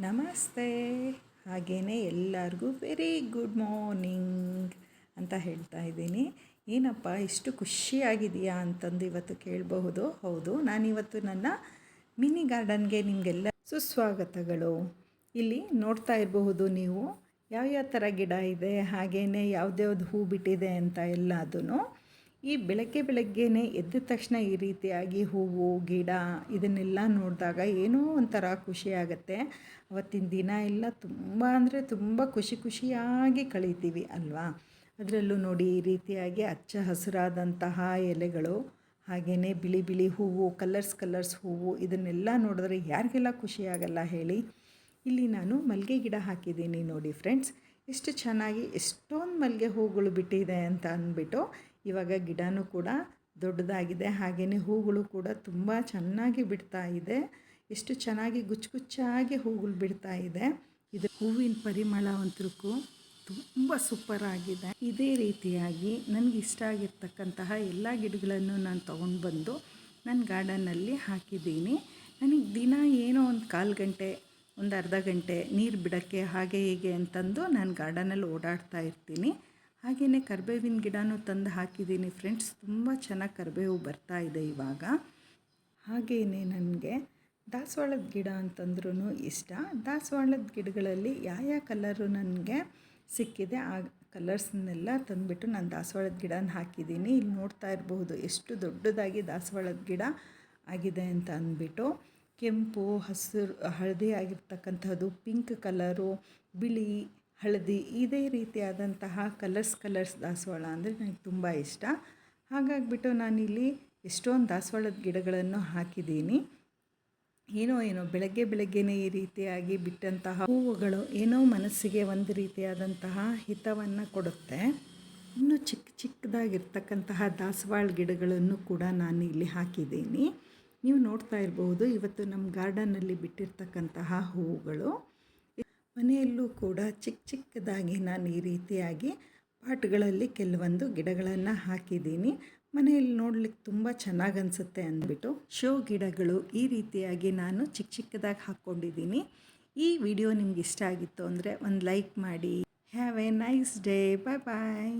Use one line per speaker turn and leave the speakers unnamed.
ನಮಸ್ತೆ. ಹಾಗೇ ಎಲ್ಲರಿಗೂ ವೆರಿ ಗುಡ್ ಮಾರ್ನಿಂಗ್ ಅಂತ ಹೇಳ್ತಾ ಇದ್ದೀನಿ. ಏನಪ್ಪ, ಇಷ್ಟು ಖುಷಿಯಾಗಿದೆಯಾ ಅಂತಂದು ಇವತ್ತು ಕೇಳಬಹುದು? ಹೌದು, ನಾನಿವತ್ತು ನನ್ನ ಮಿನಿ ಗಾರ್ಡನ್ಗೆ ನಿಮಗೆಲ್ಲ ಸುಸ್ವಾಗತಗಳು. ಇಲ್ಲಿ ನೋಡ್ತಾ ಇರಬಹುದು ನೀವು, ಯಾವ್ಯಾವ ಥರ ಗಿಡ ಇದೆ ಹಾಗೆಯೇ ಯಾವ್ದ್ಯಾವ್ದು ಹೂ ಬಿಟ್ಟಿದೆ ಅಂತ ಎಲ್ಲ ಅದನ್ನು ಈ ಬೆಳಗ್ಗೆ ಬೆಳಗ್ಗೆನೇ ಎದ್ದ ತಕ್ಷಣ ಈ ರೀತಿಯಾಗಿ ಹೂವು, ಗಿಡ ಇದನ್ನೆಲ್ಲ ನೋಡಿದಾಗ ಏನೋ ಒಂಥರ ಖುಷಿಯಾಗತ್ತೆ ಅವತ್ತಿನ ದಿನ ಎಲ್ಲ ತುಂಬ ಅಂದರೆ ತುಂಬ ಖುಷಿ ಖುಷಿಯಾಗಿ ಕಳೀತೀವಿ ಅಲ್ವಾ? ಅದರಲ್ಲೂ ನೋಡಿ ಈ ರೀತಿಯಾಗಿ ಹಚ್ಚ ಹಸಿರಾದಂತಹ ಎಲೆಗಳು ಹಾಗೆಯೇ ಬಿಳಿ ಬಿಳಿ ಹೂವು, ಕಲರ್ಸ್ ಕಲರ್ಸ್ ಹೂವು ಇದನ್ನೆಲ್ಲ ನೋಡಿದ್ರೆ ಯಾರಿಗೆಲ್ಲ ಖುಷಿಯಾಗಲ್ಲ ಹೇಳಿ? ಇಲ್ಲಿ ನಾನು ಮಲ್ಲಿಗೆ ಗಿಡ ಹಾಕಿದ್ದೀನಿ ನೋಡಿ ಫ್ರೆಂಡ್ಸ್. ಎಷ್ಟು ಚೆನ್ನಾಗಿ ಎಷ್ಟೊಂದು ಮಲ್ಲಿಗೆ ಹೂಗಳು ಬಿಟ್ಟಿದೆ ಅಂತ ಅಂದ್ಬಿಟ್ಟು ಇವಾಗ ಗಿಡನೂ ಕೂಡ ದೊಡ್ಡದಾಗಿದೆ. ಹಾಗೆಯೇ ಹೂಗಳು ಕೂಡ ತುಂಬ ಚೆನ್ನಾಗಿ ಬಿಡ್ತಾ ಇದೆ. ಎಷ್ಟು ಚೆನ್ನಾಗಿ ಗುಚ್ಚು ಗುಚ್ಚಾಗಿ ಹೂಗಳು ಬಿಡ್ತಾ ಇದೆ. ಇದು ಹೂವಿನ ಪರಿಮಳ ಅಂತೂ ತುಂಬ ಸೂಪರ್ ಆಗಿದೆ. ಇದೇ ರೀತಿಯಾಗಿ ನನಗೆ ಇಷ್ಟ ಆಗಿರ್ತಕ್ಕಂತಹ ಎಲ್ಲ ಗಿಡಗಳನ್ನು ನಾನು ತೊಗೊಂಡು ಬಂದು ನನ್ನ ಗಾರ್ಡನ್ನಲ್ಲಿ ಹಾಕಿದ್ದೀನಿ. ನನಗೆ ದಿನ ಏನೋ ಒಂದು ಕಾಲು ಗಂಟೆ, ಒಂದು ಅರ್ಧ ಗಂಟೆ ನೀರು ಬಿಡೋಕ್ಕೆ ಹಾಗೆ ಹೀಗೆ ಅಂತಂದು ನಾನು ಗಾರ್ಡನಲ್ಲಿ ಓಡಾಡ್ತಾ ಇರ್ತೀನಿ. ಹಾಗೆಯೇ ಕರಿಬೇವಿನ ಗಿಡನೂ ತಂದು ಹಾಕಿದ್ದೀನಿ ಫ್ರೆಂಡ್ಸ್. ತುಂಬ ಚೆನ್ನಾಗಿ ಕರಿಬೇವು ಬರ್ತಾ ಇದೆ ಇವಾಗ. ಹಾಗೆಯೇ ನನಗೆ ದಾಸವಾಳದ ಗಿಡ ಅಂತಂದ್ರೂ ಇಷ್ಟ. ದಾಸವಾಳದ ಗಿಡಗಳಲ್ಲಿ ಯಾವ ಯಾವ ಕಲರು ನನಗೆ ಸಿಕ್ಕಿದೆ ಆ ಕಲರ್ಸ್ನೆಲ್ಲ ತಂದುಬಿಟ್ಟು ನಾನು ದಾಸವಾಳದ ಗಿಡನ ಹಾಕಿದ್ದೀನಿ. ಇಲ್ಲಿ ನೋಡ್ತಾ ಇರಬಹುದು ಎಷ್ಟು ದೊಡ್ಡದಾಗಿ ದಾಸವಾಳದ ಗಿಡ ಆಗಿದೆ ಅಂತ ಅಂದ್ಬಿಟ್ಟು. ಕೆಂಪು, ಹಸಿರು, ಹಳದಿ ಆಗಿರ್ತಕ್ಕಂಥದ್ದು ಪಿಂಕ್ ಕಲರು, ಬಿಳಿ ಹಳದಿ, ಇದೇ ರೀತಿಯಾದಂತಹ ಕಲರ್ಸ್ ಕಲರ್ಸ್ ದಾಸವಾಳ ಅಂದರೆ ನನಗೆ ತುಂಬ ಇಷ್ಟ. ಹಾಗಾಗಿಬಿಟ್ಟು ನಾನಿಲ್ಲಿ ಎಷ್ಟೊಂದು ದಾಸವಾಳದ ಗಿಡಗಳನ್ನು ಹಾಕಿದ್ದೀನಿ. ಏನೋ ಏನೋ ಬೆಳಗ್ಗೆ ಬೆಳಗ್ಗೆನೇ ಈ ರೀತಿಯಾಗಿ ಬಿಟ್ಟಂತಹ ಹೂವುಗಳು ಏನೋ ಮನಸ್ಸಿಗೆ ಒಂದು ರೀತಿಯಾದಂತಹ ಹಿತವನ್ನು ಕೊಡುತ್ತೆ. ಇನ್ನು ಚಿಕ್ಕ ಚಿಕ್ಕದಾಗಿರ್ತಕ್ಕಂತಹ ದಾಸವಾಳ ಗಿಡಗಳನ್ನು ಕೂಡ ನಾನು ಇಲ್ಲಿ ಹಾಕಿದ್ದೀನಿ. ನೀವು ನೋಡ್ತಾ ಇರಬಹುದು ಇವತ್ತು ನಮ್ಮ ಗಾರ್ಡನ್ನಲ್ಲಿ ಬಿಟ್ಟಿರ್ತಕ್ಕಂತಹ ಹೂವುಗಳು. ಮನೆಯಲ್ಲೂ ಕೂಡ ಚಿಕ್ಕ ಚಿಕ್ಕದಾಗಿ ನಾನು ಈ ರೀತಿಯಾಗಿ ಪಾಟ್ಗಳಲ್ಲಿ ಕೆಲವೊಂದು ಗಿಡಗಳನ್ನು ಹಾಕಿದ್ದೀನಿ. ಮನೆಯಲ್ಲಿ ನೋಡಲಿಕ್ಕೆ ತುಂಬ ಚೆನ್ನಾಗಿ ಅನಿಸುತ್ತೆ ಅಂದ್ಬಿಟ್ಟು ಶೋ ಗಿಡಗಳು ಈ ರೀತಿಯಾಗಿ ನಾನು ಚಿಕ್ಕ ಚಿಕ್ಕದಾಗಿ ಹಾಕ್ಕೊಂಡಿದ್ದೀನಿ. ಈ ವಿಡಿಯೋ ನಿಮ್ಗೆ ಇಷ್ಟ ಆಗಿತ್ತು ಅಂದರೆ ಒಂದು ಲೈಕ್ ಮಾಡಿ. Have a nice day. Bye bye.